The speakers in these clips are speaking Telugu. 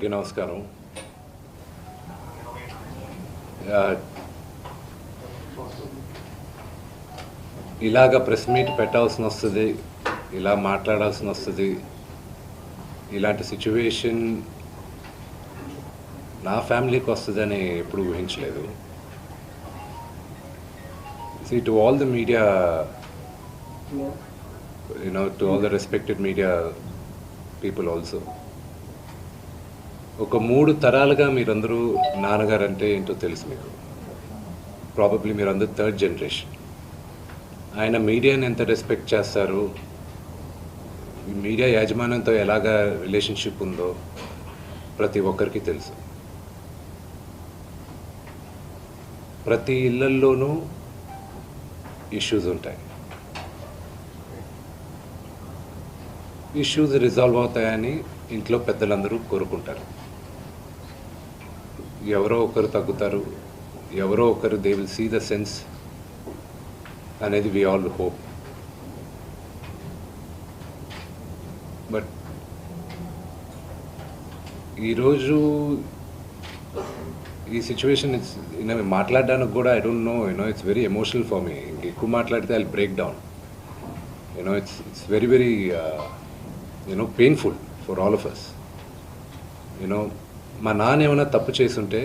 అందరికీ నమస్కారం ఇలాగ ప్రెస్ మీట్ పెట్టాల్సిన వస్తుంది ఇలా మాట్లాడాల్సిన వస్తుంది ఇలాంటి సిచ్యువేషన్ నా ఫ్యామిలీకి వస్తుందని ఎప్పుడు ఊహించలేదు see to all the media you know to all the respected media people also ఒక మూడు తరాలుగా మీరందరూ నాన్నగారు అంటే ఏంటో తెలుసు మీకు. ప్రాబబ్లీ మీరందరూ థర్డ్ జనరేషన్ ఆయన మీడియాని ఎంత రెస్పెక్ట్ చేస్తారు మీడియా యాజమాన్యంతో ఎలాగా రిలేషన్షిప్ ఉందో ప్రతి ఒక్కరికి తెలుసు. ప్రతి ఇళ్ళల్లోనూ ఇష్యూస్ ఉంటాయి. ఇష్యూస్ రిజాల్వ్ అవుతాయని ఇంట్లో పెద్దలందరూ కోరుకుంటారు. ఎవరో ఒకరు తగ్గుతారు ఎవరో ఒకరు they will see the sense అనేది వి ఆల్ హోప్ బట్ ఈరోజు ఈ సిచ్యువేషన్ ఇట్స్ మాట్లాడడానికి కూడా I don't know you know it's very emotional for me ఎక్కువ మాట్లాడితే I break down you know it's it's very very you know painful for all of us you know మా నాన్న ఏమైనా తప్పు చేసుంటే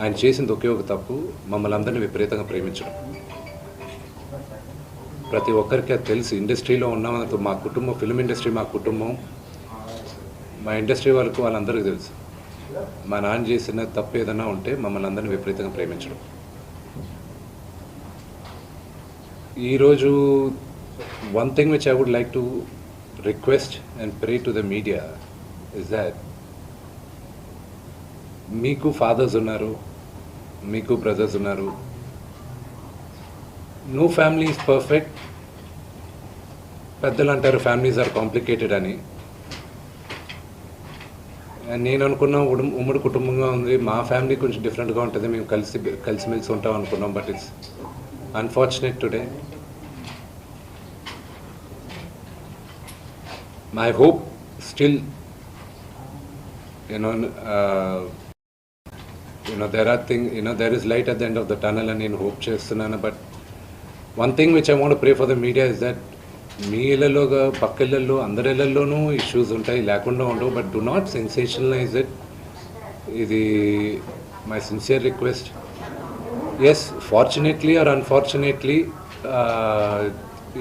ఆయన చేసింది ఒకే ఒక తప్పు మమ్మల్ని అందరినీ విపరీతంగా ప్రేమించడం. ప్రతి ఒక్కరికి అది తెలిసి. ఇండస్ట్రీలో ఉన్న మా కుటుంబం ఫిల్మ్ ఇండస్ట్రీ మా కుటుంబం మా ఇండస్ట్రీ వాళ్ళకు వాళ్ళందరికీ తెలుసు. మా నాన్న చేసిన తప్పు ఏదైనా ఉంటే మమ్మల్ని అందరినీ విపరీతంగా ప్రేమించడం. ఈరోజు one thing which I would like to request and pray to the media is that మీకు ఫాదర్స్ ఉన్నారు మీకు బ్రదర్స్ ఉన్నారు. నో ఫ్యామిలీ ఈజ్ పర్ఫెక్ట్ పెద్దలు అంటారు ఫ్యామిలీస్ ఆర్ కాంప్లికేటెడ్ అని. నేను అనుకున్న ఉడు ఉమ్మడి కుటుంబంగా ఉంది. మా ఫ్యామిలీ కొంచెం డిఫరెంట్గా ఉంటుంది. మేము కలిసి కలిసిమెలిసి ఉంటాం అనుకున్నాం but it's unfortunate today my hope still you know you know there are thing you know there is light at the end of the tunnel అని నేను హోప్ చేస్తున్నాను but one thing which I want pray for the media is that మీ ఇళ్ళలో పక్క ఇళ్ళల్లో అందరి ఇళ్ళల్లోనూ ఇష్యూస్ ఉంటాయి లేకుండా ఉండవు but do not sensationalize it ఇది my sincere request yes fortunately or unfortunately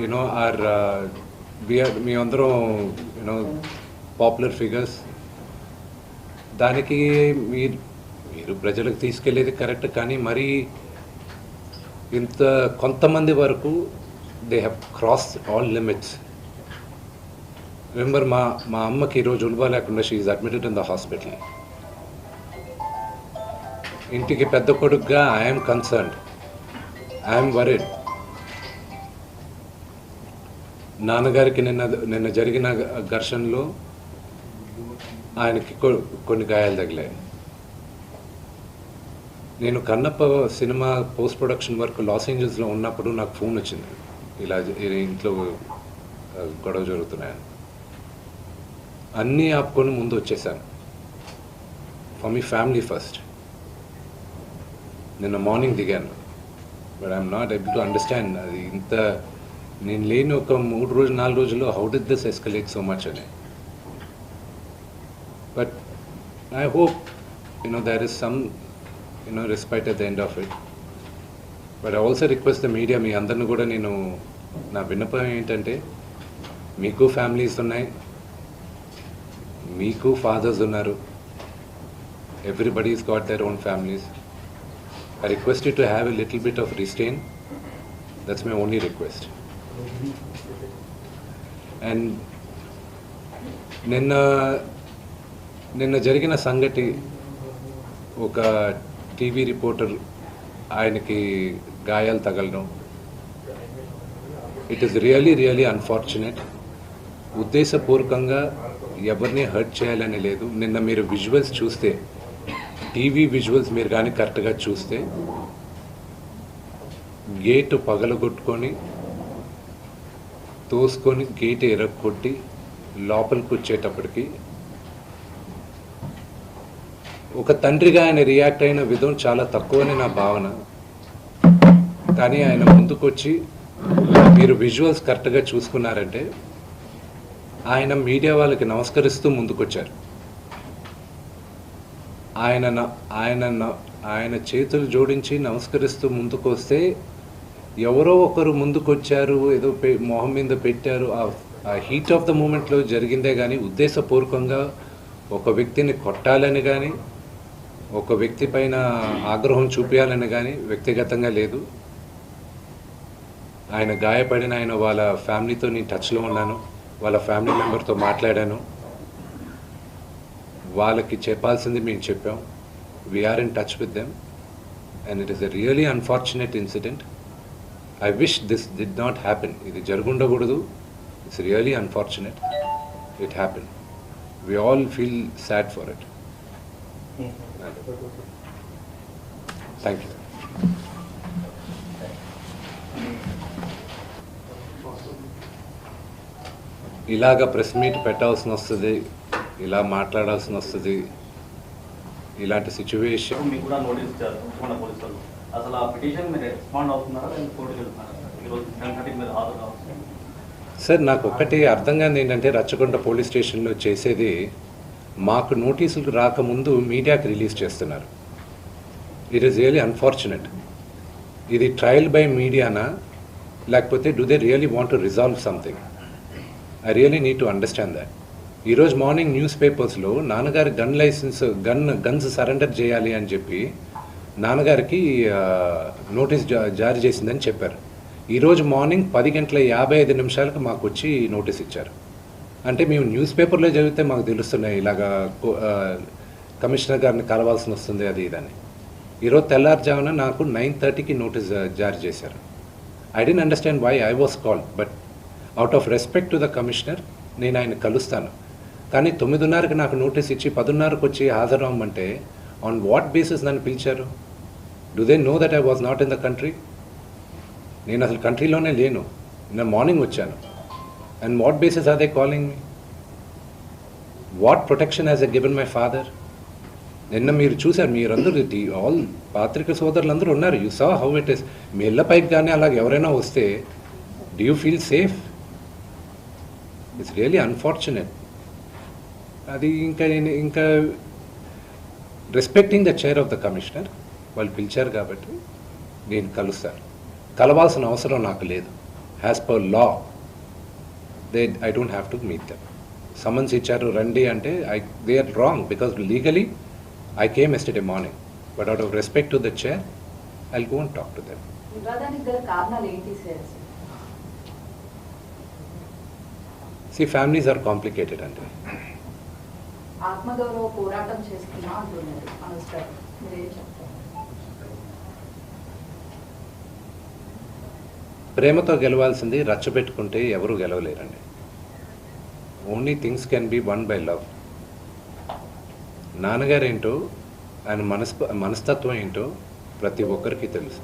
you know or we're మీ అందరం యూనో పాపులర్ ఫిగర్స్ దానికి మీరు మీరు ప్రజలకు తీసుకెళ్ళేది కరెక్ట్ కానీ మరీ ఇంత కొంతమంది వరకు they have cross all limits remember మా మా అమ్మకి ఈరోజు ఉల్బా లేకుండా she's admitted in the hospital ఇంటికి పెద్ద కొడుకుగా ఐఎమ్ కన్సర్న్డ్ ఐఎమ్ వరిడ్ నాన్నగారికి నిన్న నిన్న జరిగిన ఘర్షణలో ఆయనకి కొన్ని గాయాలు తగిలాయి. నేను Kannappa cinema post production work loss ఏంజల్స్లో ఉన్నప్పుడు నాకు ఫోన్ వచ్చింది. ఇలా ఇంట్లో గొడవ జరుగుతున్నాయని. అన్నీ ఆపుకొని ముందు వచ్చేసాను. ఫర్ మీ ఫ్యామిలీ ఫస్ట్ నిన్న మార్నింగ్ దిగాను. But I'm not able to understand అది ఇంత నేను లేని ఒక మూడు రోజులు నాలుగు రోజుల్లో how did this escalate so much అని. But I hope you there is some you know respect respite the end of it but also request the media మీ అందరిని కూడా నేను నా విన్నపం ఏంటంటే మీకు ఫ్యామిలీస్ ఉన్నాయి మీకు ఫాదర్స్ ఉన్నారు everybody's got their own families I request to have a little bit of restrain that's my only request and నిన్న నిన్న జరిగిన సంగతి ఒక టీవీ రిపోర్టర్ ఆయనకి గాయాలు తగలడం. It is really really unfortunate ఉద్దేశపూర్వకంగా ఎవరిని హర్ట్ చేయాలని లేదు. నిన్న మీరు విజువల్స్ చూస్తే టీవీ విజువల్స్ మీరు కానీ కరెక్ట్గా చూస్తే గేటు పగలగొట్టుకొని తోసుకొని గేట్ ఎరగొట్టి లోపలికి వచ్చేటప్పటికి ఒక తండ్రిగా ఆయన రియాక్ట్ అయిన విధం చాలా తక్కువని నా భావన. కానీ ఆయన ముందుకొచ్చి మీరు విజువల్స్ కరెక్ట్గా చూసుకున్నారంటే ఆయన మీడియా వాళ్ళకి నమస్కరిస్తూ ముందుకొచ్చారు. ఆయన ఆయన ఆయన చేతులు జోడించి నమస్కరిస్తూ ముందుకు వస్తే ఎవరో ఒకరు ముందుకొచ్చారు ఏదో పె మొహం మీద పెట్టారు. ఆ- ఆ హీట్ ఆఫ్ ద మూమెంట్లో జరిగిందే కానీ ఉద్దేశపూర్వకంగా ఒక వ్యక్తిని కొట్టాలని కానీ ఒక వ్యక్తి పైన ఆగ్రహం చూపించాలని కానీ వ్యక్తిగతంగా లేదు. ఆయన గాయపడిన ఆయన వాళ్ళ ఫ్యామిలీతో నేను టచ్లో ఉన్నాను. వాళ్ళ ఫ్యామిలీ మెంబర్తో మాట్లాడాను. వాళ్ళకి చెప్పాల్సింది మేము చెప్పాం. We're in touch with them and it is a really unfortunate incident I wish this did not happen ఇది జరుగుండకూడదు. It's really unfortunate it happen we all feel sad for it thank you ఇలాగ ప్రెస్ మీట్ పెట్టాల్సిన వస్తుంది ఇలా మాట్లాడాల్సిన వస్తుంది ఇలాంటి సిచ్యువేషన్ మీకు కూడా నోటీస్ ఇచ్చారు మన పోలీసులు. అసలు ఆ పిటిషన్ మీరు రెస్పాండ్ అవుతున్నారా లేదా కోర్టుకి వెళ్తున్నారా? ఈరోజు టెన్ థర్టీకి మీరు హాజరు కావచ్చు. సార్ నాకు ఒకటి అర్థం కాదు ఏంటంటే రచ్చకొండ పోలీస్ స్టేషన్లో చేసేది మాకు నోటీసులు రాకముందు మీడియాకి రిలీజ్ చేస్తున్నారు. ఇట్ ఈస్ రియలీ అన్ఫార్చునేట్ ఇది ట్రయల్ బై మీడియానా? లేకపోతే do they really want to resolve something I really need to understand that ఈరోజు మార్నింగ్ న్యూస్ పేపర్స్లో నాన్నగారు gun license gun guns surrender చేయాలి అని చెప్పి నాన్నగారికి నోటీస్ జా- జారీ చేసిందని చెప్పారు. ఈరోజు మార్నింగ్ పది గంటల యాభై ఐదు నిమిషాలకు మాకు వచ్చి నోటీస్ ఇచ్చారు. అంటే మేము న్యూస్ పేపర్లో చదివితే మాకు తెలుస్తున్నాయి ఇలాగా కమిషనర్ గారిని కలవాల్సి వస్తుంది అది ఇదని. ఈరోజు తెల్లారుజామున నాకు నైన్ థర్టీకి నోటీస్ జారీ చేశారు. I don't understand why I was call but out of respect to the commissioner నేను ఆయన కలుస్తాను. కానీ తొమ్మిదిన్నరకి నాకు నోటీస్ ఇచ్చి పదిన్నరకు వచ్చి హాజరవ్వమంటే ఆన్ వాట్ బేసిస్ నన్ను పిలిచారు? Do they know that I was not in the country నేను అసలు కంట్రీలోనే లేను. నేను మార్నింగ్ వచ్చాను. అండ్ what బేసిస్ are they calling me? What protection has a given my father నిన్న మీరు చూశారు మీరందరూ ఆల్ పాత్రిక సోదరులు అందరూ ఉన్నారు. You saw how it is మీ ఇళ్ళ పైకి కానీ అలాగే ఎవరైనా వస్తే do you feel safe it's really unfortunate అది ఇంకా నేను ఇంకా respecting the chair of the commissioner వాళ్ళు పిలిచారు కాబట్టి నేను కలుస్తాను. కలవాల్సిన అవసరం నాకు లేదు. As per law they I don't have to meet them summons ఇచ్చారు రండి అంటే I they are wrong because legally I came yesterday morning but out of respect to the chair I go and talk to them see families are complicated అండి ఆత్మగౌరవ పోరాటం చేస్తున్నా అంటున్నారు మనోజ్ గారు మీరేం చెప్తారు? ప్రేమతో గెలవాల్సింది రచ్చబెట్టుకుంటే ఎవరు గెలవలేరండి. Only things can be won by love నాన్నగారు ఏంటో ఆయన మనస్ మనస్తత్వం ఏంటో ప్రతి ఒక్కరికి తెలుసు.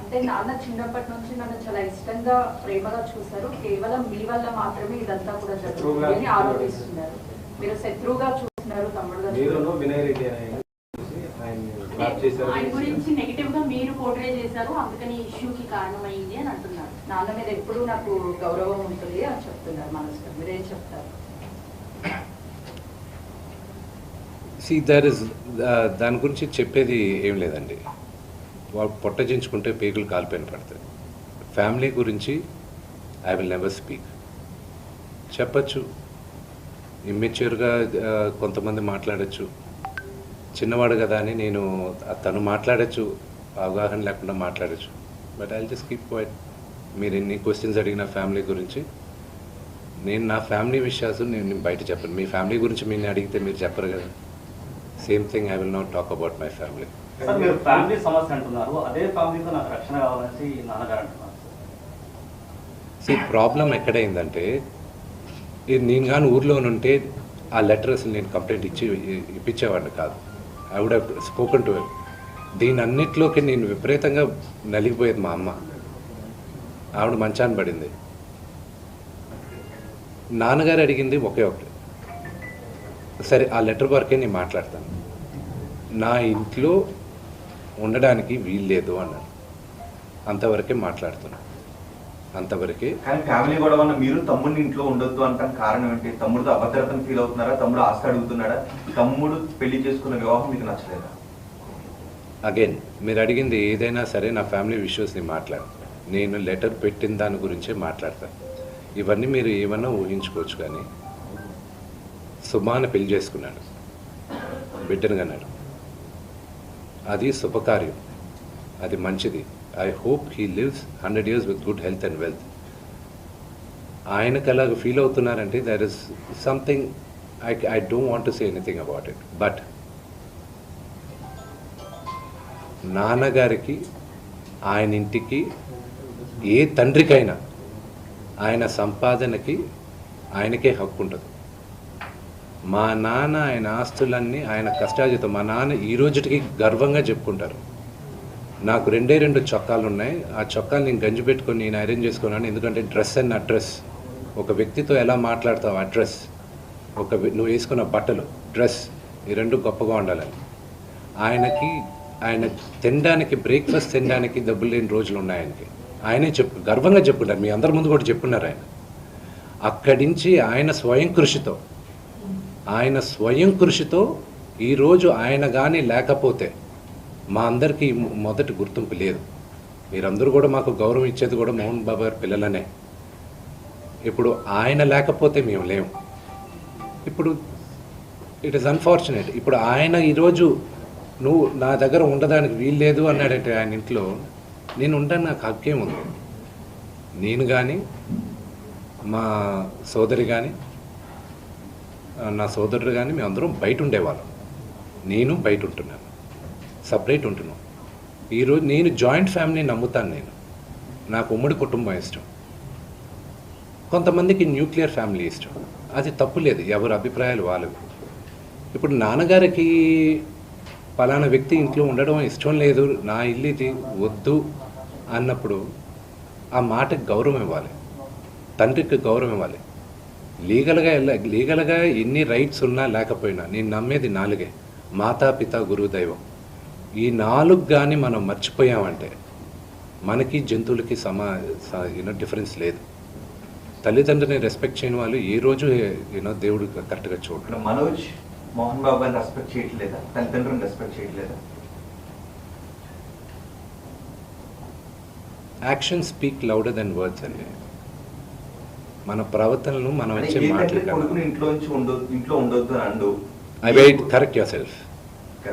అంటే నాన్న చిన్నప్పటి నుంచి నన్ను చాలా ఇష్టంగా ప్రేమగా చూశారు. కేవలం మీ వల్ల మాత్రమే ఇదంతా కూడా జరుగుతుంది అని ఆరోపిస్తున్నారు మీరు శత్రువుగా చూస్తున్నారు తమ్ముడుగా ఆయన గురించి నెగిటివ్ పోర్ట్రే చేశారు అందుకని ఇష్యూకి కారణమైంది అని అంటున్నారు. నాన్న మీద ఎప్పుడూ నాకు గౌరవం ఉంటుంది అని చెప్తున్నారు మనోజ్ మీరేం చెప్తారు? సీ దర్ ఇస్ దాని గురించి చెప్పేది ఏం లేదండి. వాళ్ళు పొట్టజించుకుంటే పేగులు కాలిపోయిన పడతాయి. ఫ్యామిలీ గురించి ఐ విల్ నెవర్ స్పీక్ చెప్పచ్చు. ఇమ్మెచ్యూర్గా కొంతమంది మాట్లాడచ్చు. చిన్నవాడు కదా అని నేను తను మాట్లాడచ్చు. అవగాహన లేకుండా మాట్లాడచ్చు. But I just keep quiet మీరు ఎన్ని క్వశ్చన్స్ అడిగిన ఫ్యామిలీ గురించి నేను నా ఫ్యామిలీ విషయాలు నేను బయట చెప్పను. మీ ఫ్యామిలీ గురించి మీరు అడిగితే మీరు చెప్పరు కదా. Same thing I will not talk about my family sir మీరు ఫ్యామిలీ సమస్య అంటున్నారు. అదే ఫ్యామిలీతో నాకు రక్షణ కావాలని నాన్నగారు అంటున్నారు. సి ప్రాబ్లం ఎక్కడైందంటే నేను కానీ ఊర్లో ఉంటే ఆ లెటర్ అసలు నేను కంప్లైంట్ ఇచ్చి ఇప్పించేవాడిని కాదు. I would have spoken to దీని అన్నిట్లోకి నేను విపరీతంగా నలిగిపోయేది మా అమ్మ. ఆవిడ మంచాన్ని పడింది. నాన్నగారు అడిగింది ఒకే ఒకటి. సరే ఆ లెటర్ వరకే నేను మాట్లాడతాను. నా ఇంట్లో ఉండడానికి వీలు లేదు అన్నారు. అంతవరకే మాట్లాడుతున్నాను అంతవరకే కానీ ఫ్యామిలీ గొడవ వల్ల మీరు తమ్ముడిని ఇంట్లో ఉండొద్దు అంటాం కారణం ఏంటి? తమ్ముడితో అభద్రతను ఫీల్ అవుతున్నారా? తమ్ముడు ఆస్తి అడుగుతున్నాడా? తమ్ముడు పెళ్ళి చేసుకున్న వివాహం మీకు నచ్చలేదా? అగైన్ మీరు అడిగింది ఏదైనా సరే నా ఫ్యామిలీ విష్యూస్ని మాట్లాడు. నేను లెటర్ పెట్టిన దాని గురించే మాట్లాడతాను ఇవన్నీ మీరు ఏమన్నా ఊహించుకోవచ్చు కానీ సుమాన పెళ్ళి చేసుకున్నాడు. బిడ్డను కన్నాడు. అది శుభకార్యం. అది మంచిది. I hope he lives hundred years with good health and wealth ఆయనకు అలాగ feel అవుతున్నారంటే there is something I I don't want to say anything about it but నాన్నగారికి ఆయన ఇంటికి ఏ తండ్రికైనా ఆయన సంపాదనకి ఆయనకే హక్కు ఉంటుంది. మా నాన్న ఆయన ఆస్తులన్నీ ఆయన కష్టాజితం మా నాన్న ఈ రోజుటికి గర్వంగా చెప్పుకుంటారు. నాకు రెండే రెండు చొక్కాలు ఉన్నాయి ఆ చొక్కాలు నేను గంజి పెట్టుకొని నేను అరేంజ్ చేసుకున్నాను. ఎందుకంటే డ్రెస్ అండ్ అడ్రస్. ఒక వ్యక్తితో ఎలా మాట్లాడతావు? అడ్రస్ ఒక నువ్వు వేసుకున్న బట్టలు డ్రెస్ ఈ రెండు గొప్పగా ఉండాలని. ఆయనకి ఆయన తినడానికి బ్రేక్ఫాస్ట్ తినడానికి డబ్బులు లేని రోజులు ఉన్నాయి ఆయనకి. ఆయనే చెప్పు గర్వంగా చెప్పున్నారు మీ అందరి ముందు కూడా చెప్పున్నారు ఆయన. అక్కడి నుంచి ఆయన స్వయం కృషితో ఆయన స్వయం కృషితో ఈరోజు ఆయన కానీ లేకపోతే మా అందరికీ మొదటి గుర్తింపు లేదు. మీరందరూ కూడా మాకు గౌరవం ఇచ్చేది కూడా మోహన్ బాబు గారి పిల్లలనే. ఇప్పుడు ఆయన లేకపోతే మేము లేము. ఇప్పుడు ఇట్ ఇస్ అన్ఫార్చునేట్ ఇప్పుడు ఆయన ఈరోజు నువ్వు నా దగ్గర ఉండడానికి వీలు లేదు అన్నాడంటే ఆయన ఇంట్లో. నేను ఉంటాను నాకు హక్కేం ఉంది. నేను కానీ మా సోదరి కానీ నా సోదరుడు కానీ మేమందరం బయట ఉండేవాళ్ళం. నేను బయట ఉంటున్నాను. సపరేట్ ఉంటున్నాం. ఈరోజు నేను జాయింట్ ఫ్యామిలీ నమ్ముతాను నేను. నాకు ఉమ్మడి కుటుంబం ఇష్టం. కొంతమందికి న్యూక్లియర్ ఫ్యామిలీ ఇష్టం. అది తప్పు లేదు ఎవరి అభిప్రాయాలు వాళ్ళవి. ఇప్పుడు నాన్నగారికి పలానా వ్యక్తి ఇంట్లో ఉండడం ఇష్టం లేదు నా ఇల్లు ఇది వద్దు అన్నప్పుడు ఆ మాటకి గౌరవం ఇవ్వాలి. తండ్రికి గౌరవం ఇవ్వాలి. లీగల్గా లీగల్గా ఎన్ని రైట్స్ ఉన్నా లేకపోయినా నేను నమ్మేది నాలుగే. మాతా పిత గురువు దైవం. ఈ నాలుగు కానీ మనం మర్చిపోయామంటే మనకి జంతువులకి సమా యూనో డిఫరెన్స్ లేదు. తల్లిదండ్రులని రెస్పెక్ట్ చేయని వాళ్ళు ఏ రోజు యూనో దేవుడు కరెక్ట్గా చూడడం మనోజ్ మోహన్ బాబు గారిని రెస్పెక్ట్ చేయట్లేదా? తల్లిదండ్రులను రెస్పెక్ట్ చేయట్లేదా? Action speak louder than words అండి మన ప్రవర్తనలు మనం వచ్చే ఏంటంటే మాటలు కొడుకుని ఇంట్లో నుంచి ఉండొద్దు ఇంట్లో ఉండొద్దు అని and. I wait correct yourself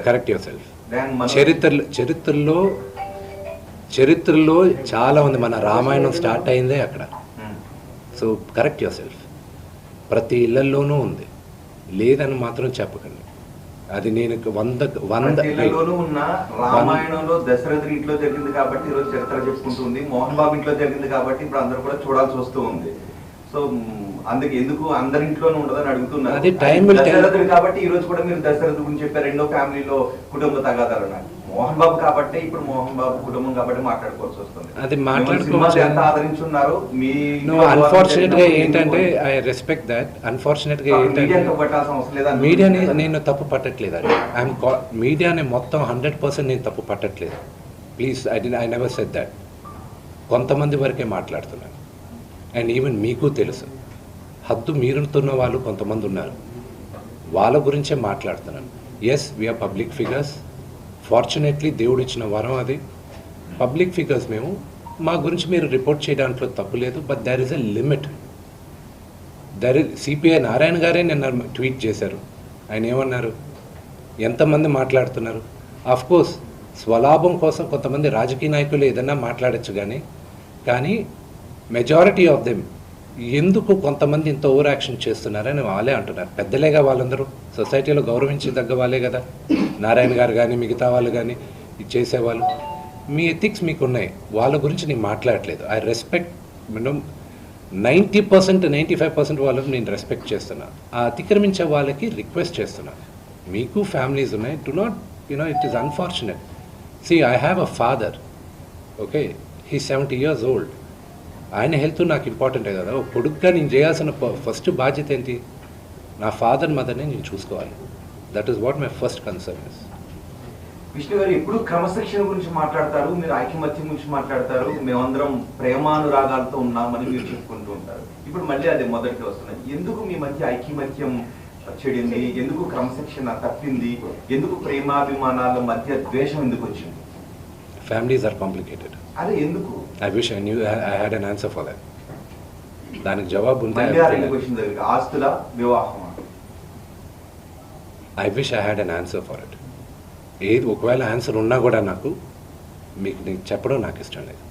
correct yourself చరిత్రలో చరిత్రలో చరిత్రలో చాలా ఉంది మన రామాయణం స్టార్ట్ అయిందే అక్కడ. సో కరెక్ట్ యువర్ సెల్ఫ్ ప్రతి ఇళ్ళలోనూ ఉంది. లేదని మాత్రం చెప్పకండి. అది నేను వంద వంద రామాయణంలో దశరథుడి ఇంట్లో జరిగింది కాబట్టి ఈరోజు చరిత్ర చెప్పుకుంటుంది. మోహన్ బాబు ఇంట్లో జరిగింది కాబట్టి ఇప్పుడు అందరూ కూడా చూడాల్సి వస్తూ ఉంది. సో అందుకు ఎందుకు అందరి ఇంట్లోనూ ఉండదని అడుగుతున్నారు. దశరథుడు కాబట్టి ఈ రోజు కూడా మీరు దశరథుడు గురించి చెప్పారు. రెండో ఫ్యామిలీలో కుటుంబ తగాదాలు ఉన్నాయి మోహన్ బాబు కాబట్టి ఇప్పుడు మోహన్ బాబు కుటుంబం కాబట్టి మాట్లాడుకోవాల్సి వస్తుంది. అది మాట్లాడుకోవచ్చు. సినిమాలు ఎంత ఆదరించున్నారు మీ నో అన్ఫార్చునేట్గా ఏంటంటే ఐ రెస్పెక్ట్ దట్ అన్ఫార్చునేట్గా ఏంటంటే మీడియాని నేను తప్పు పట్టట్లేదు అండి ఐఎమ్ మీడియాని మొత్తం హండ్రెడ్ పర్సెంట్ నేను తప్పు పట్టట్లేదు. ప్లీజ్ ఐ డి ఐ నెవర్ సెట్ దట్ కొంతమంది వరకే మాట్లాడుతున్నాను. అండ్ ఈవెన్ మీకు తెలుసు. హద్దు మీరుతున్న వాళ్ళు కొంతమంది ఉన్నారు. వాళ్ళ గురించే మాట్లాడుతున్నాను. Yes we're public figures fortunately దేవుడు ఇచ్చిన వరం అది. పబ్లిక్ ఫిగర్స్ మేము మా గురించి మీరు రిపోర్ట్ చేయడానికి తప్పు లేదు but there is a limit there CPI Narayana గారే నిన్న ట్వీట్ చేశారు. ఆయన ఏమన్నారు? ఎంతమంది మాట్లాడుతున్నారు? కోర్స్ స్వలాభం కోసం కొంతమంది రాజకీయ నాయకులు ఏదైనా మాట్లాడచ్చు కానీ కానీ మెజారిటీ ఆఫ్ దెమ్ ఎందుకు కొంతమంది ఇంత ఓవర్ యాక్షన్ చేస్తున్నారని వాళ్ళే అంటున్నారు. పెద్దలేగా వాళ్ళందరూ. సొసైటీలో గౌరవించదగ్గ వాళ్ళే కదా. నారాయణ గారు కానీ మిగతా వాళ్ళు కానీ ఇది చేసేవాళ్ళు. మీ ఎథిక్స్ మీకు ఉన్నాయి వాళ్ళ గురించి నేను మాట్లాడట్లేదు. I respect madam ninety percent ninety five percent వాళ్ళకి నేను రెస్పెక్ట్ చేస్తున్నా. ఆ అతిక్రమించే వాళ్ళకి రిక్వెస్ట్ చేస్తున్నా. మీకు ఫ్యామిలీస్ ఉన్నాయి. Do not you know it is unfortunate see I have a father okay he seventy years old ఆయన హెల్త్ నాకు ఇంపార్టెంటే కదా. ఒక కొడుకుగా నేను చేయాల్సిన ఫస్ట్ బాధ్యత ఏంటి? నా ఫాదర్ మదర్ని నేను చూసుకోవాలి. That is what my first concern is Vishnu గారు ఎప్పుడు క్రమశిక్షణ గురించి మాట్లాడతారు? మీరు ఐకమత్యం గురించి మాట్లాడతారు? మేమందరం ప్రేమానురాగాలతో ఉన్నామని మీరు చెప్పుకుంటూ ఉంటారు. ఇప్పుడు మళ్ళీ అది మొదటికి వస్తున్నది ఎందుకు మీ మధ్య ఐకమత్యం చెడింది? ఎందుకు క్రమశిక్షణ తప్పింది? ఎందుకు ప్రేమాభిమానాల మధ్య ద్వేషం ఎందుకు వచ్చింది? ఫ్యామిలీస్ ఆర్ కాంప్లికేటెడ్ అదే ఎందుకు? I wish I knew I had an answer for దానికి జవాబు దగ్గర ఆస్తుల వివాహమా I wish I had an answer for it ఏది ఒకవేళ ఆన్సర్ ఉన్నా కూడా నాకు మీకు నీకు చెప్పడం నాకు ఇష్టం లేదు.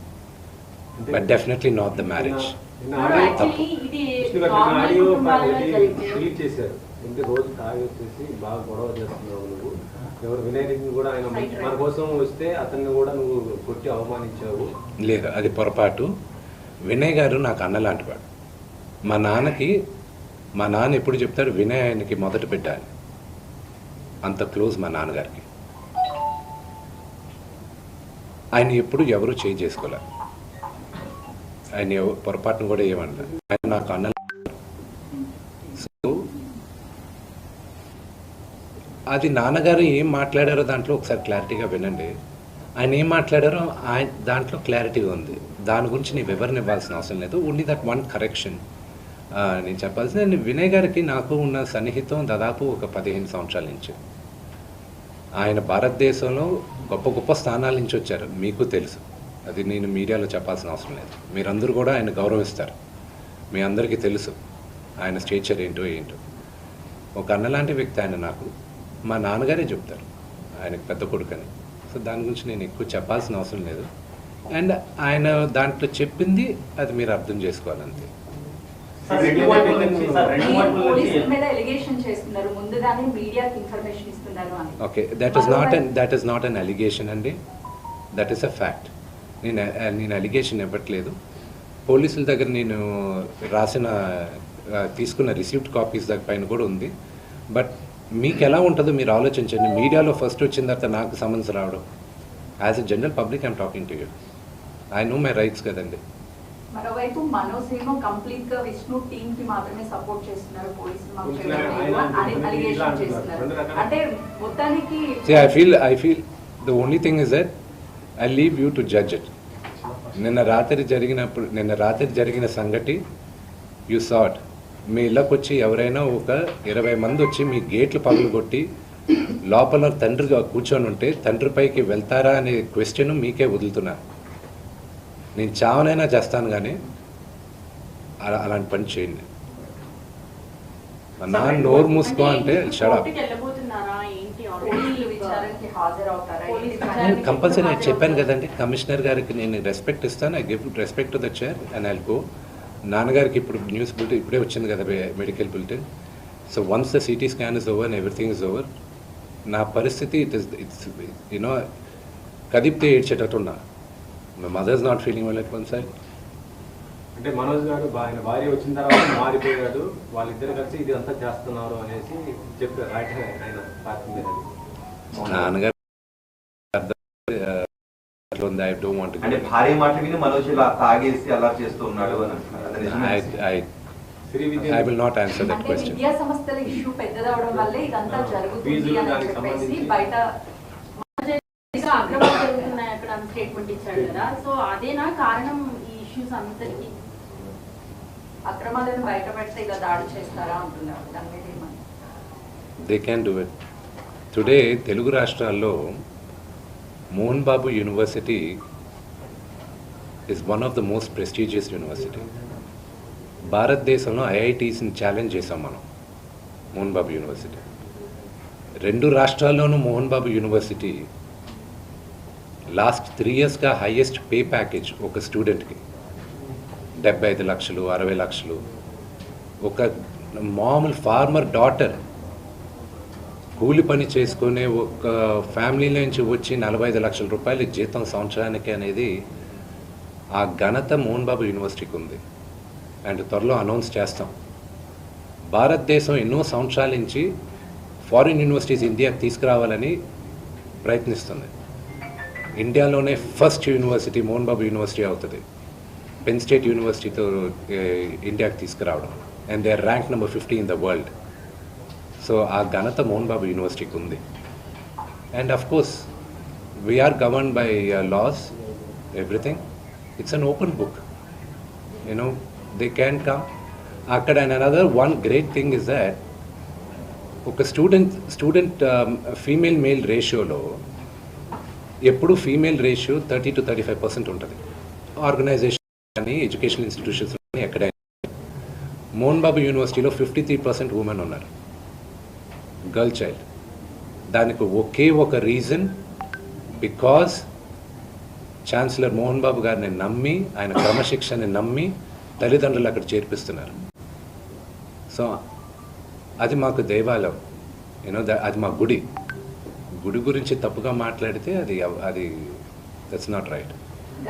But definitely not the marriage రోజు తాగి వచ్చేసి బాగా గొడవ చేస్తున్నావు నువ్వు. ఎవరు వినయ్ కూడా ఆయన Right, right. మన కోసం వస్తే అతన్ని కూడా నువ్వు కొట్టి అవమానించావు. లేదు అది పొరపాటు. వినయ్ గారు నాకు అన్న లాంటి వాడు. మా నాన్నకి మా నాన్న ఎప్పుడు చెప్తాడు వినయ్ ఆయనకి మొదట పెట్టాలి అంత క్లోజ్ మా నాన్నగారికి. ఆయన ఎప్పుడు ఎవరు చేంజ్ చేసుకోలే. ఆయన పొరపాటును కూడా ఏమన్నా ఆయన నాకు అన్న సో అది నాన్నగారు ఏం మాట్లాడారో దాంట్లో ఒకసారి క్లారిటీగా వినండి. ఆయన ఏం మాట్లాడారో ఆయన దాంట్లో క్లారిటీ ఉంది. దాని గురించి నేను వివరణ ఇవ్వాల్సిన అవసరం లేదు. ఓన్లీ దట్ వన్ కరెక్షన్ నేను చెప్పాల్సింది నేను వినయ్ గారికి నాకు ఉన్న సన్నిహితం దాదాపు ఒక పదిహేను సంవత్సరాల నుంచి. ఆయన భారతదేశంలో గొప్ప గొప్ప స్థానాల నుంచి వచ్చారు మీకు తెలుసు. అది నేను మీడియాలో చెప్పాల్సిన అవసరం లేదు. మీరందరూ కూడా ఆయన గౌరవిస్తారు. మీ అందరికీ తెలుసు ఆయన స్టేచర్ ఏంటో ఏంటో. ఒక అన్నలాంటి వ్యక్తి ఆయన నాకు. మా నాన్నగారే చెప్తారు ఆయనకు పెద్ద కొడుకని సో దాని గురించి నేను ఎక్కువ చెప్పాల్సిన అవసరం లేదు. అండ్ ఆయన దాంట్లో చెప్పింది అది మీరు అర్థం చేసుకోవాలంతే. Okay that is not an. That is not an allegation అండి. దట్ ఈస్ అ ఫ్యాక్ట్ నేను నేను అలిగేషన్ ఇవ్వట్లేదు. పోలీసుల దగ్గర నేను రాసిన తీసుకున్న రిసీప్ట్ కాపీస్ దగ్గర పైన కూడా ఉంది. బట్ మీకు ఎలా ఉంటుందో మీరు ఆలోచించండి. మీడియాలో ఫస్ట్ వచ్చిన తర్వాత నాకు సమన్స్ రావడం. As a general public I'm talking to you I know my rights కదండి. మరోవైపు మనోజ్ ఏమో కంప్లీట్గా విష్ణు టీమ్కి మాత్రమే సపోర్ట్ చేస్తున్నారు పోలీసులు అంటే మొత్తానికి I feel the only thing is that I leave you to judge it. నిన్న రాత్రి జరిగినప్పుడు నిన్న రాత్రి జరిగిన సంగతి యు సాట్ మీ ఇళ్ళకి వచ్చి ఎవరైనా ఒక ఇరవై మంది వచ్చి మీ గేట్లు పగలు కొట్టి లోపల తండ్రిగా కూర్చొని ఉంటే తండ్రి పైకి వెళ్తారా అనే క్వశ్చన్ మీకే వదులుతున్నా. నేను చావనైనా చేస్తాను కానీ అలా అలాంటి పని చేయండి మా నాన్న నోరు మూసుకో అంటే షడప్ కంపల్సరీ నేను చెప్పాను కదండి కమిషనర్ గారికి నేను రెస్పెక్ట్ ఇస్తాను I give respect to the chair and I go నాన్నగారికి ఇప్పుడు న్యూస్ బులెటిన్ ఇప్పుడే వచ్చింది కదా medical bulletin so once the CT scan is over and everything is over నా పరిస్థితి it is it's you know కదిపితే ఏడ్చేటట్టున్నా my mother's not feeling well at one side అంటే మనోజ్ గారు ఆయన భార్య వచ్చిన తర్వాత మారిపోయాడు. వాళ్ళిద్దరు కలిసి ఇది అంతా చేస్తున్నారు అనేసి చెప్పారు. రైట్ ఆయన పార్టీ మీద. నాన్నగారు ఐ డోంట్ వాంట్ అంటే భార్య మాట విని మనోజ్ ఇలా తాగేసి అలా చేస్తూ ఉన్నాడు అని అంటున్నారు. అది నిజమే. ఐ శ్రీ ఐ విద్య విల్ నాట్ ఆన్సర్ దట్ అంటే క్వశ్చన్ విద్యా సంస్థల ఇష్యూ పెద్దదవడం వల్లే ఇదంతా జరుగుతుంది అని చెప్పేసి బయట ఇంకా అక్రమాలు జరుగుతున్నాయి అక్కడ అని స్టేట్మెంట్ ఇచ్చాడు కదా. సో అదేనా కారణం ఈ ఇష్యూస్ అందరికి. అక్రమాలను బయట పెడితే ఇలా దాడి చేస్తారా అంటున్నారు దాని మీద they can do it today Telugu రాష్ట్రాల్లో Mohan Babu university is one of the most prestigious university భారతదేశంలో ఐఐటీస్ని ఛాలెంజ్ చేసాం మనం మోహన్ బాబు యూనివర్సిటీ. రెండు రాష్ట్రాల్లోనూ Mohan Babu university last three ఇయర్స్గా హైయెస్ట్ పే ప్యాకేజ్ ఒక స్టూడెంట్కి డెబ్బై ఐదు లక్షలు అరవై లక్షలు. ఒక మామూలు ఫార్మర్ డాటర్. కూలి పని చేసుకునే ఒక ఫ్యామిలీ నుంచి వచ్చి నలభై ఐదు లక్షల రూపాయలు జీతం సంవత్సరానికి అనేది ఆ ఘనత మోహన్ బాబు యూనివర్సిటీకి ఉంది. అండ్ త్వరలో అనౌన్స్ చేస్తాం. భారతదేశం ఎన్నో సంవత్సరాల నుంచి ఫారిన్ యూనివర్సిటీస్ ఇండియాకి తీసుకురావాలని ప్రయత్నిస్తుంది. ఇండియాలోనే first university Mohan Babu university అవుతుంది. పెన్ స్టేట్ యూనివర్సిటీతో ఇండియాకి తీసుకురావడం. And they are rank number fifty in the world so ఆ ఘనత మోహన్ బాబు యూనివర్సిటీకి ఉంది. And of course we're govern by laws everything it's an open book you know they can come అక్కడ and another one great thing is that ఒక స్టూడెంట్ స్టూడెంట్ ఫీమేల్ మేల్ రేషియోలో ఎప్పుడు female ratio thirty to thirty five percent ఉంటుంది. ఆర్గనైజేషన్ కానీ ఎడ్యుకేషనల్ ఇన్స్టిట్యూషన్స్ కానీ ఎక్కడైనా. మోహన్ బాబు యూనివర్సిటీలో ఫిఫ్టీ త్రీ పర్సెంట్ ఉమెన్ ఉన్నారు. గర్ల్ చైల్డ్ దానికి ఒకే ఒక reason because chancellor Mohan Babu గారిని నమ్మి ఆయన క్రమశిక్షణని నమ్మి తల్లిదండ్రులు అక్కడ చేర్పిస్తున్నారు. సో అది మాకు దేవాలయం. యూనో అది మా గుడి. గుడి గురించి తప్పుగా మాట్లాడితే అది అది దట్స్ నాట్ రైట్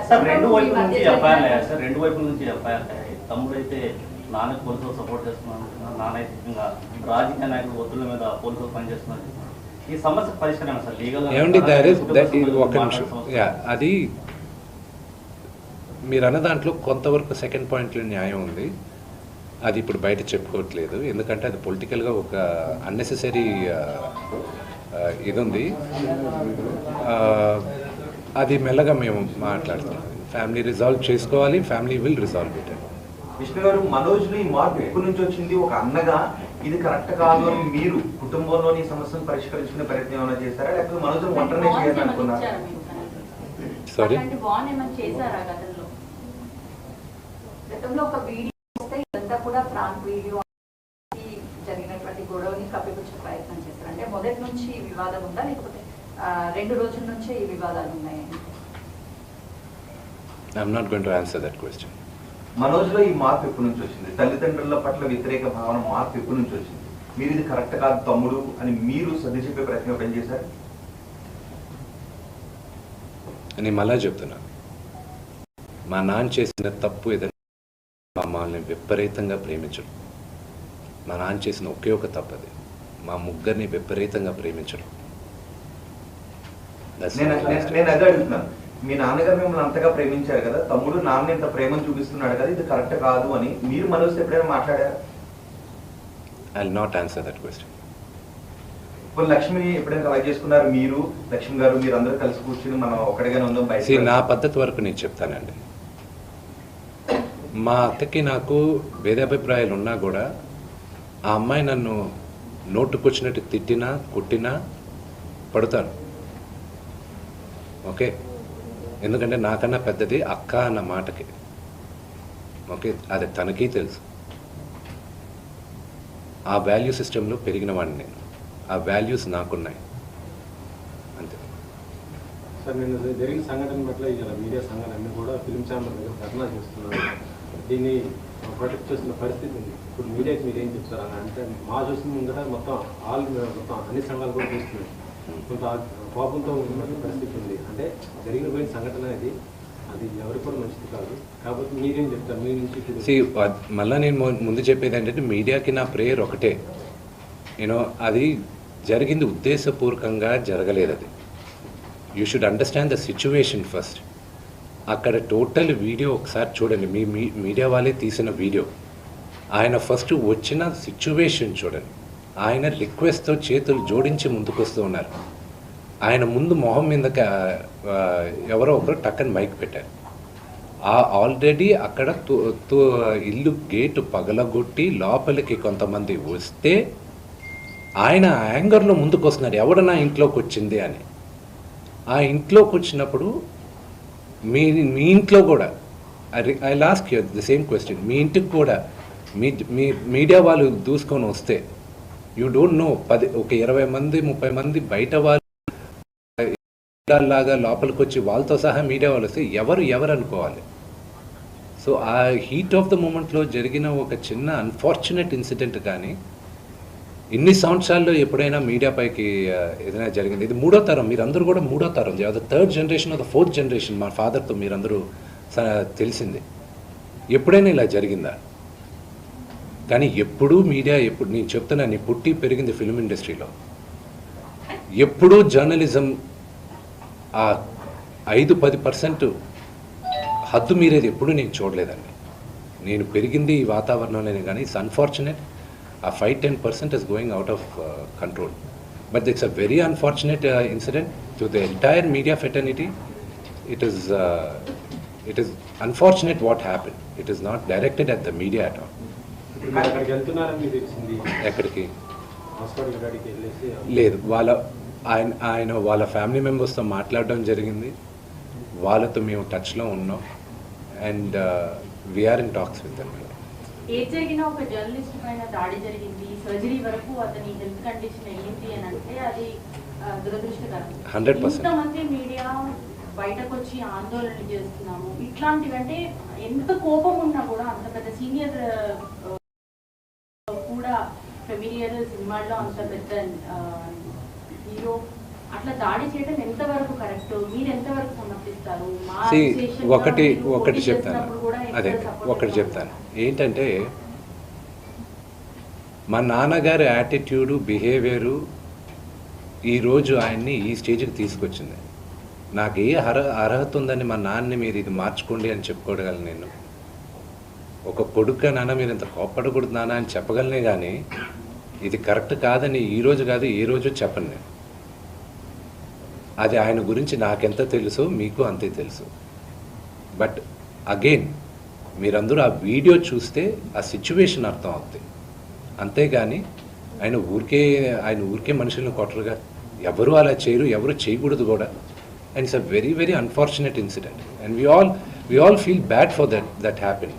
సార్ రెండు వైపుల నుంచి ఎఫ్ఐఆర్ జరిగిన- సార్ రెండు వైపుల నుంచి ఎఫ్ఐఆర్ తమ్ముడు అయితే నాన్న పోలీసులు సపోర్ట్ చేస్తున్నాను. నాన్న అయితే రాజకీయ నాయకులు ఒత్తుల మీద పోలీసులు పనిచేస్తున్నారు. ఈ సమస్య పరిష్కారం సార్ లీగల్ ఏమండి దర్ ఇస్ దట్ ఒక నిమిషం. యా అది మీరు అన్న దాంట్లో కొంతవరకు సెకండ్ పాయింట్లో న్యాయం ఉంది. అది ఇప్పుడు బయట చెప్పుకోవట్లేదు. ఎందుకంటే అది పొలిటికల్గా ఒక అన్నెసెసరీ ఇది ఉంది అది మెల్లగా మేము మాట్లాడుతున్నాం ఫ్యామిలీ రిజాల్వ్ చేసుకోవాలి family will resolve it Vishnu గారు మనోజ్ ఈ మార్పు ఎప్పటి నుంచి వచ్చింది? ఒక అన్నగా ఇది కరెక్ట్ కాదు అని మీరు కుటుంబంలోని ఈ సమస్యను పరిష్కరించుకునే ప్రయత్నం ఏమైనా చేశారా? లేకపోతే మనోజ్ ఒంటరినే బాండ్స్ చేయాలని ఏమైనా అనుకున్నారా? ఇచ్చారా మీరు తనకి? Sorry? అలాంటి బాండ్ ఏమైనా చేశారా గతంలో? గతంలో ఒక వీడియో వస్తే ఇదంతా కూడా ఫ్రాంక్ వీడియో ఈ జరిగినటువంటి గొడవని కప్పిపుచ్చే ప్రయత్నం చేస్తారు అంటే మొదటి నుంచి ఈ వివాదం ఉందా? లేకపోతే రెండు రోజుల నుంచే ఈ వివాదాలు ఉన్నాయండి I'm not going to answer that question మనోజ్లో ఈ మార్పు ఎప్పటి నుంచి వచ్చింది? తల్లిదండ్రుల పట్ల వ్యతిరేక భావన మార్పు ఎప్పటి నుంచి వచ్చింది? మీరు ఇది కరెక్ట్ కాదు తమ్ముడు అని మీరు సర్ది చెప్పే ప్రయత్నం ఎప్పుడేం చేశారు? నేను మళ్ళా చెప్తున్నా. మా నాన్న చేసిన తప్పు ఏదైనా మమ్మల్ని విపరీతంగా ప్రేమించడం. మా నాన్న చేసిన ఒకే ఒక తప్పు అది. మా ముగ్గురిని విపరీతంగా ప్రేమించడం. నేను అదే అడుగుతున్నాను. మీ నాన్నగారు మిమ్మల్ని అంతగా ప్రేమించారు కదా తమ్ముడు నాన్న ఇంత ప్రేమను చూపిస్తున్నాడు కదా ఇది కరెక్ట్ కాదు అని మీరు మనోజ్ ఎప్పుడైనా మాట్లాడారా? I'll not answer that question. ఇప్పుడు లక్ష్మిని ఎప్పుడైనా అలా చేసుకున్నారు మీరు? లక్ష్మి గారు మీరు అందరూ కలిసి కూర్చుని మనం ఒకటిగానే ఉందాం See, నా బయట పద్ధతి వరకు నేను చెప్తానండి. మా అక్కకి నాకు భేదాభిప్రాయాలు ఉన్నా కూడా ఆ అమ్మాయి నన్ను నోటుకొచ్చినట్టు తిట్టినా కొట్టినా పడతాను ఓకే? ఎందుకంటే నాకన్నా పెద్దది అక్క అన్న మాటకి. ఓకే? అది తనకి తెలుసు. ఆ వాల్యూ సిస్టంలో పెరిగిన వాడిని నేను. ఆ వాల్యూస్ నాకున్నాయి. అంతే. సార్ నేను జరిగిన సంఘటన పట్ల ఇలా మీడియా సంఘటన అన్ని కూడా ఫిలిం ఛాంబర్ దగ్గర ధర్నా చేస్తున్నారు. దీన్ని ప్రొటెక్ట్ చేస్తున్న పరిస్థితి ఉంది. ఇప్పుడు మీడియాకి మీరు ఏం చెప్తారు అని అంటే మా చూసిన ముందర మొత్తం ఆల్ మొత్తం అన్ని సంఘాలు కూడా చూస్తున్నాయి. కొంత కోపంతో ఉన్న పరిస్థితి ఉంది. అంటే జరిగిన సంఘటన అది అది ఎవరి కూడా మంచిది కాదు. కాబట్టి మీరేం చెప్తారు? మీ నుంచి సి మళ్ళీ నేను ముందు చెప్పేది ఏంటంటే మీడియాకి నా ప్రేయర్ ఒకటే. నేను అది జరిగింది ఉద్దేశపూర్వకంగా జరగలేదు అది. You should understand the situation first అక్కడ టోటల్ వీడియో ఒకసారి చూడండి. మీ మీ- మీడియా వాళ్ళే తీసిన వీడియో ఆయన ఫస్ట్ వచ్చిన సిచ్యువేషన్ చూడండి. ఆయన రిక్వెస్ట్తో చేతులు జోడించి ముందుకు వస్తూ ఉన్నారు. ఆయన ముందు మొహం మీద ఎవరో ఒకరు టక్కని మైక్ పెట్టారు. ఆ ఆల్రెడీ అక్కడ ఇల్లు గేటు పగలగొట్టి లోపలికి కొంతమంది వస్తే ఆయన యాంగర్లో ముందుకు వస్తున్నారు. ఎవడు నా ఇంట్లోకి వచ్చింది అని. ఆ ఇంట్లోకి వచ్చినప్పుడు మీ మీ ఇంట్లో కూడా ఐ లాస్ట్ యూ ద సేమ్ క్వశ్చన్ మీ ఇంటికి కూడా మీ మీ మీడియా వాళ్ళు దూసుకొని వస్తే యూ డోంట్ నో పది ఒక ఇరవై మంది ముప్పై మంది బయట వాళ్ళు లాగా లోపలికి వచ్చి వాళ్ళతో సహా మీడియా వాళ్ళు వస్తే ఎవరు ఎవరు అనుకోవాలి సో ఆ హీట్ ఆఫ్ ద మూమెంట్లో జరిగిన ఒక చిన్న అన్ఫార్చునేట్ ఇన్సిడెంట్ కానీ ఇన్ని సంవత్సరాల్లో ఎప్పుడైనా మీడియా పైకి ఏదైనా జరిగింది. ఇది మూడో తరం మీరందరూ కూడా మూడో తరం. The third generation of the fourth generation మా ఫాదర్తో మీరందరూ తెలిసింది. ఎప్పుడైనా ఇలా జరిగిందా? కానీ ఎప్పుడూ మీడియా ఎప్పుడు నేను చెప్తున్నా నీ పుట్టి పెరిగింది ఫిల్మ్ ఇండస్ట్రీలో ఎప్పుడూ జర్నలిజం ఆ ఐదు పది పర్సెంట్ హద్దు మీరేది ఎప్పుడూ నేను చూడలేదండి. నేను పెరిగింది ఈ వాతావరణంలోనే కానీ ఇట్స్ అన్ఫార్చునేట్ ఆ five ten percent is going out of control but it's a very unfortunate incident to the entire media fraternity it is it is unfortunate what happen it is not directed at the media at all ఎక్కడికి? లేదు వాళ్ళ ఆయన ఆయన వాళ్ళ ఫ్యామిలీ మెంబర్స్తో మాట్లాడడం జరిగింది. వాళ్ళతో మేము టచ్లో ఉన్నాం. And we're in talks with them ఏది జరిగినా ఒక జర్నలిస్ట్ పైన దాడి జరిగింది. సర్జరీ వరకు అతని హెల్త్ కండిషన్ అయ్యింది అని అంటే అది ఆ, దురదృష్టకరం. 100%. ఇంతమంది మీడియా బయటకు వచ్చి ఆందోళన చేస్తున్నాము. ఇట్లాంటివి అంటే ఎంత కోపం ఉన్నా కూడా అంత పెద్ద సీనియర్ ఫెమిలియర్ సినిమాల్లో అంత పెద్ద హీరో ఒకటి ఒకటి చెప్తాను. అదే ఒకటి? చెప్తాను. ఏంటంటే మా నాన్నగారి యాటిట్యూడు బిహేవియరు ఈరోజు ఆయన్ని ఈ స్టేజ్కి తీసుకొచ్చింది. నాకు ఏ అర్హ అర్హత ఉందని మా నాన్నని మీరు ఇది మార్చుకోండి అని చెప్పుకోగలను నేను. ఒక కొడుక నాన్న మీరు ఇంత కోప్పడకూడదు నాన్న అని చెప్పగలనే కానీ ఇది కరెక్ట్ కాదని ఈరోజు కాదు ఏ రోజు చెప్పను నేను. అది ఆయన గురించి నాకెంత తెలుసో మీకు అంతే తెలుసు. బట్ అగైన్ మీరందరూ ఆ వీడియో చూస్తే ఆ సిచ్యువేషన్ అర్థం అవుతుంది అంతేగాని ఆయన ఊరికే ఆయన ఊరికే మనుషులను కొట్టరుగా. ఎవరు అలా చేయరు ఎవరు చేయకూడదు కూడా. And it's a very very unfortunate incident and we all we all feel bad for that that happen